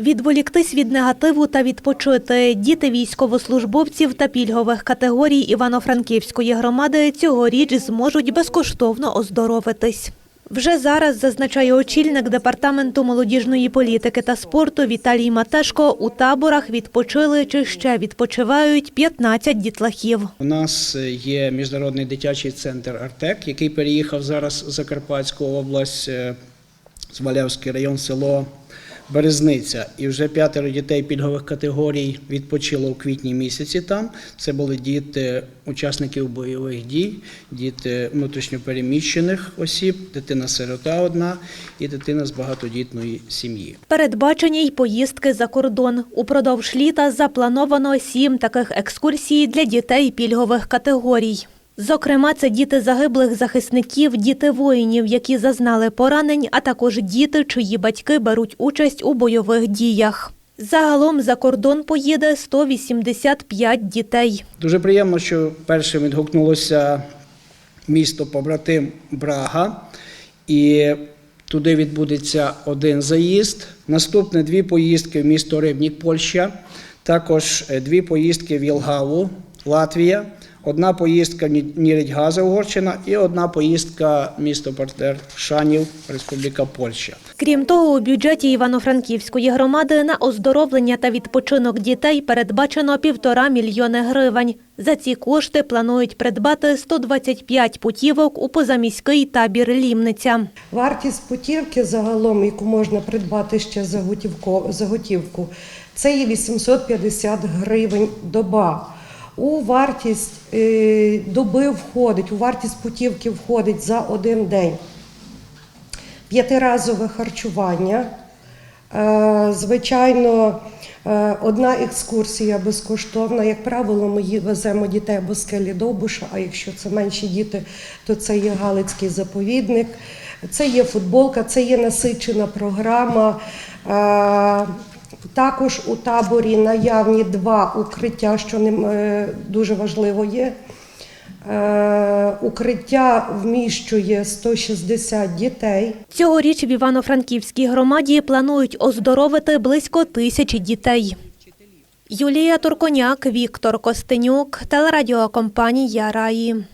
Відволіктись від негативу та відпочити. Діти військовослужбовців та пільгових категорій Івано-Франківської громади цьогоріч зможуть безкоштовно оздоровитись. Вже зараз, зазначає очільник департаменту молодіжної політики та спорту Віталій Матешко, у таборах відпочили чи ще відпочивають 15 дітлахів. У нас є міжнародний дитячий центр Артек, який переїхав зараз в Закарпатську область, е, Звалявський район, село Березниця. І вже п'ятеро дітей пільгових категорій відпочило у квітні місяці там. Це були діти учасників бойових дій, діти внутрішньопереміщених осіб, дитина-сирота одна і дитина з багатодітної сім'ї. Передбачені й поїздки за кордон. Упродовж літа заплановано сім таких екскурсій для дітей пільгових категорій. Зокрема, це діти загиблих захисників, діти воїнів, які зазнали поранень, а також діти, чиї батьки беруть участь у бойових діях. Загалом за кордон поїде 185 дітей. Дуже приємно, що першим відгукнулося місто побратим Брага, і туди відбудеться один заїзд. Наступне дві поїздки в місто Рибнік, Польща, також е, дві поїздки в Єлгаву, Латвія. Одна поїздка в Ні- Угорщина, і одна поїздка місто партнер Шанів, Республіка Польща. Крім того, у бюджеті Івано-Франківської громади на оздоровлення та відпочинок дітей передбачено півтора мільйони гривень. За ці кошти планують придбати 125 путівок у позаміський табір Лімниця. Вартість путівки загалом, яку можна придбати ще за готівку, це є 850 гривень доба. У вартість е, доби входить, у вартість путівки входить за один день п'ятиразове харчування. Е, Звичайно, е, одна екскурсія безкоштовна. Як правило, ми веземо дітей з скелі Довбуша, а якщо це менші діти, то це є Галицький заповідник, це є футболка, це є насичена програма. Також у таборі наявні два укриття, що ним е, дуже важливо є. Е, Укриття вміщує 160 дітей. Цьогоріч в Івано-Франківській громаді планують оздоровити близько тисячі дітей. Юлія Турконяк, Віктор Костенюк, телерадіокомпанія Раї.